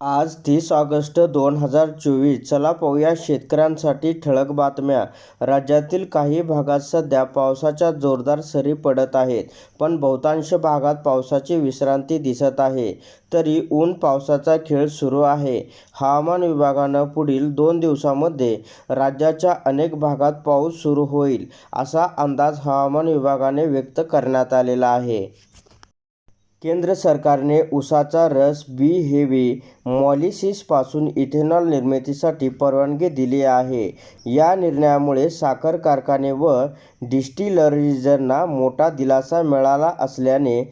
आज तीस ऑगस्ट दोन हजार चोवीस. चला पाहूया शेतकऱ्यांसाठी ठळक बातम्या. राज्यातील काही भागात सध्या पावसाच्या जोरदार सरी पडत आहेत पण बहुतांश भागात पावसाची विश्रांती दिसत आहे. तरी ऊन पावसाचा खेळ सुरू आहे. हवामान विभागानं पुढील दोन दिवसामध्ये राज्याच्या अनेक भागात पाऊस सुरू होईल असा अंदाज हवामान विभागाने व्यक्त करण्यात आलेला आहे. केंद्र सरकारने उसाचा रस बी हेवी मॉलिसिसपासून इथेनॉल निर्मितीसाठी परवानगी दिली आहे. या निर्णयामुळे साखर कारखाने व डिस्टिलरीजना मोठा दिलासा मिळाला असल्याने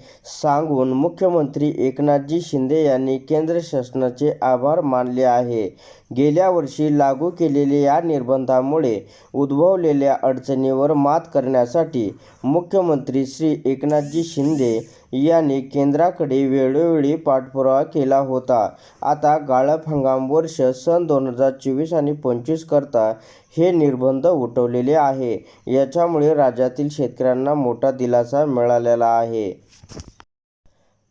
सांगून मुख्यमंत्री एकनाथजी शिंदे यांनी केंद्र शासनाचे आभार मानले आहे. गेल्या वर्षी लागू केलेल्या या निर्बंधामुळे उद्भवलेल्या अडचणीवर मात करण्यासाठी मुख्यमंत्री श्री एकनाथजी शिंदे यांनी केंद्राकडे वेळोवेळी पाठपुरावा केला होता. आता गाळप हंगाम वर्ष सन दोन हजार चोवीस आणि पंचवीस करता हे निर्बंध उठवलेले आहे. याच्यामुळे राज्यातील शेतकऱ्यांना मोठा दिलासा मिळालेला आहे.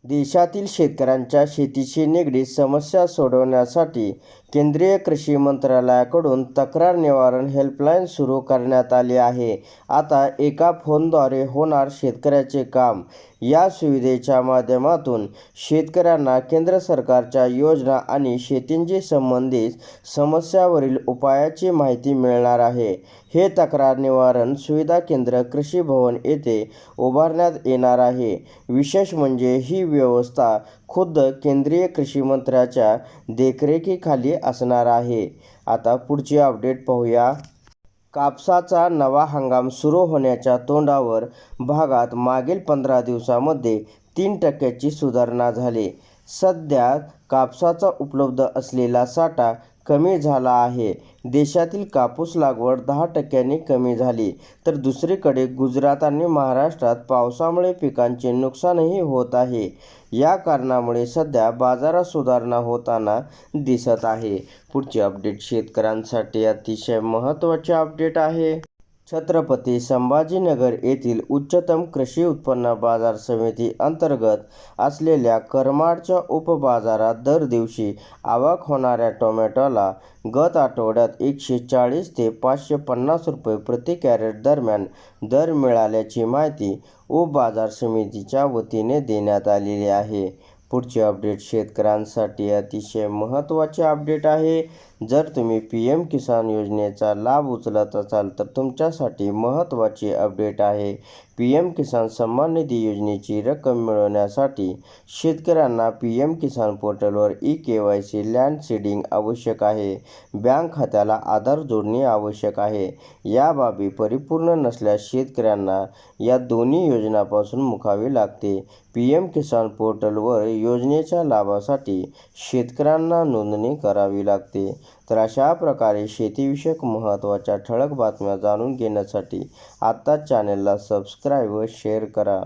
देशातील शेतकऱ्यांच्या शेतीशी निगडीत समस्या सोडवण्यासाठी केंद्रीय कृषी मंत्रालयाकडून तक्रार निवारण हेल्पलाईन सुरू करण्यात आली आहे. आता एका फोनद्वारे होणार शेतकऱ्याचे काम. या सुविधेच्या माध्यमातून शेतकऱ्यांना केंद्र सरकारच्या योजना आणि शेतींशी संबंधित समस्यावरील उपायाची माहिती मिळणार आहे. हे तक्रार निवारण सुविधा केंद्र कृषी भवन येथे उभारण्यात येणार आहे. विशेष म्हणजे ही व्यवस्था खुद्द केंद्रीय कृषी मंत्र्याच्या देखरेखीखाली असणार आहे. आता पुढची अपडेट पाहूया. कापसाचा नवा हंगाम सुरू होण्याच्या तोंडावर भागात मागील पंधरा दिवसामध्ये तीन टक्क्याची सुधारणा झाली. सध्या कापसाचा उपलब्ध असलेला साठा कमी झाला आहे. देशातील कापूस लागवड दहा टक्क्यांनी कमी झाली. तर दुसरीकडे गुजरात आणि महाराष्ट्रात पावसामुळे पिकांचे नुकसानही होत आहे. या कारणामुळे सध्या बाजारात सुधारणा होताना दिसत आहे. पुढचे अपडेट शेतकऱ्यांसाठी अतिशय महत्त्वाचे अपडेट आहे. छत्रपती संभाजीनगर येथील उच्चतम कृषी उत्पन्न बाजार समिती अंतर्गत असलेल्या करमाडच्या उपबाजारात दर दिवशी आवक होणाऱ्या टोमॅटोला गत आठवड्यात एकशे चाळीस ते पाचशे पन्नास रुपये प्रति कॅरेट दरम्यान दर मिळाल्याची माहिती उपबाजार समितीच्या वतीने देण्यात आलेली आहे. पुढचे अपडेट शेतकऱ्यांसाठी अतिशय महत्त्वाचे अपडेट आहे. जर तुम्ही पी एम किसान योजनेचा लाभ उचलत असाल तर तुमच्यासाठी महत्त्वाचे अपडेट आहे. पी एम किसान सन्मान निधी योजनेची रक्कम मिळवण्यासाठी शेतकऱ्यांना पी एम किसान पोर्टलवर E K Y C land seeding आवश्यक आहे. बँक खात्याला आधार जोडणे आवश्यक आहे. या बाबी परिपूर्ण नसल्यास शेतकऱ्यांना या दोन्ही योजनांपासून मुकावे लागते. पी एम किसान पोर्टलवर योजनेच्या लाभासाठी शेतकऱ्यांना नोंदणी करावी लागते. तर अशा प्रकारे शेतीविषयक महत्त्वाच्या ठळक बातम्या जाणून घेण्यासाठी आत्ताच चॅनलला सबस्क्राईब व शेअर करा.